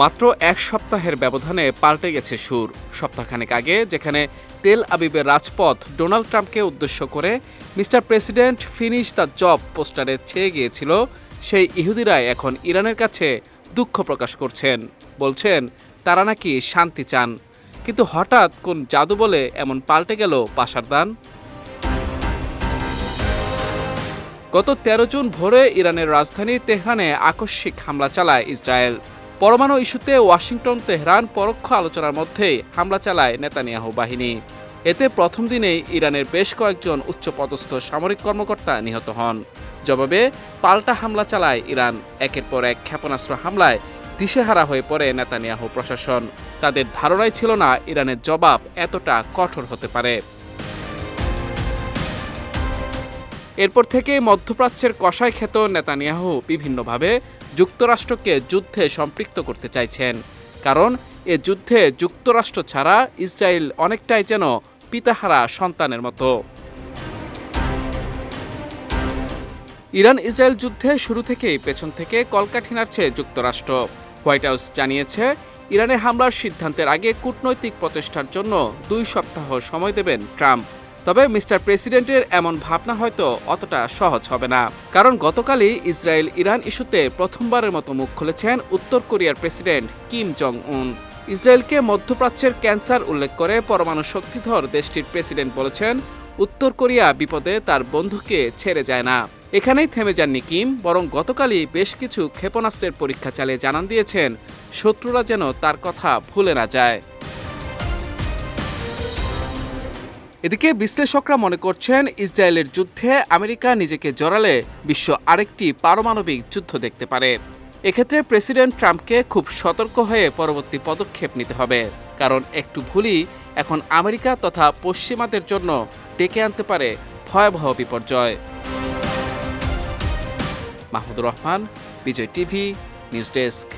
মাত্র এক সপ্তাহের ব্যবধানে পাল্টে গেছে সুর। সপ্তাহখানেক আগে, যেখানে তেল আবিবের রাজপথ ডোনাল্ড ট্রাম্পকে উদ্দেশ্য করে mister president finish the job পোস্টারে ছেয়ে গিয়েছিল, সেই ইহুদিরাই এখন ইরানের কাছে দুঃখ প্রকাশ করছেন। বলছেন, তারা নাকি শান্তি চান। কিন্তু হঠাৎ কোন জাদু বলে এমন পাল্টে গেল পাশারদান গত তেরো জুন ভোরে ইরানের রাজধানী তেহরানে আকস্মিক হামলা চালায় ইসরায়েল। পরমাণু ইস্যুতে ওয়াশিংটন, তেহরান পরোক্ষ আলোচনার মধ্যেই হামলা চালায় নেতানিয়াহু বাহিনী। এতে প্রথম দিনেই ইরানের বেশ কয়েকজন উচ্চপদস্থ সামরিক কর্মকর্তা নিহত হন। জবাবে, পাল্টা হামলা চালায় ইরান। একের পর এক ক্ষেপণাস্ত্র হামলায় দিশেহারা হয়ে পড়ে নেতানিয়াহু প্রশাসন। তাদের ধারণাই ছিল না ইরানের জবাব এতটা কঠোর হতে পারে। এরপর থেকে মধ্যপ্রাচ্যের কষাই খ্যাত নেতানিয়াহু বিভিন্নভাবে যুক্তরাষ্ট্রকে যুদ্ধে সম্পৃক্ত করতে চাইছেন। কারণ, এ যুদ্ধে যুক্তরাষ্ট্র ছাড়া ইসরায়েল অনেকটাই যেন পিতাহারা সন্তানের মতো। ইরান ইসরায়েল যুদ্ধে শুরু থেকেই পেছন থেকে কলকাঠি নাড়ছে যুক্তরাষ্ট্র। হোয়াইট হাউস জানিয়েছে, ইরানে হামলার সিদ্ধান্তের আগে কূটনৈতিক প্রচেষ্টার জন্য দুই সপ্তাহ সময় দেবেন ট্রাম্প। তবে মিস্টার প্রেসিডেন্টের এমন ভাবনা হয়তো অতটা সহজ হবে না। কারণ গতকালই ইসরায়েল ইরান ইস্যুতে প্রথমবারের মতো মুখ খুলেছেন উত্তর কোরিয়ার প্রেসিডেন্ট কিম জং উন ইসরায়েলকে মধ্যপ্রাচ্যের ক্যান্সার উল্লেখ করে পরমাণু শক্তিধর দেশটির প্রেসিডেন্ট বলেছেন, উত্তর কোরিয়া বিপদে তার বন্ধুকে ছেড়ে যায় না। এখানেই থেমে যাননি কিম, বরং গতকালই বেশ কিছু ক্ষেপণাস্ত্রের পরীক্ষা চালিয়ে জানান দিয়েছেন, শত্রুরা যেন তার কথা ভুলে না যায়। এদিকে বিশ্লেষকরা মনে করছেন ইসরায়েলের যুদ্ধে আমেরিকা নিজেকে জড়ালে বিশ্ব আরেকটি পারমাণবিক যুদ্ধ দেখতে পারে। এক্ষেত্রে প্রেসিডেন্ট ট্রাম্পকে খুব সতর্ক হয়ে পরবর্তী পদক্ষেপ নিতে হবে। কারণ একটু ভুলই এখন আমেরিকা তথা পশ্চিমাদের জন্য ডেকে আনতে পারে ভয়াবহ বিপর্যয়। Mahmudur Rahman, Bijoy TV, news desk.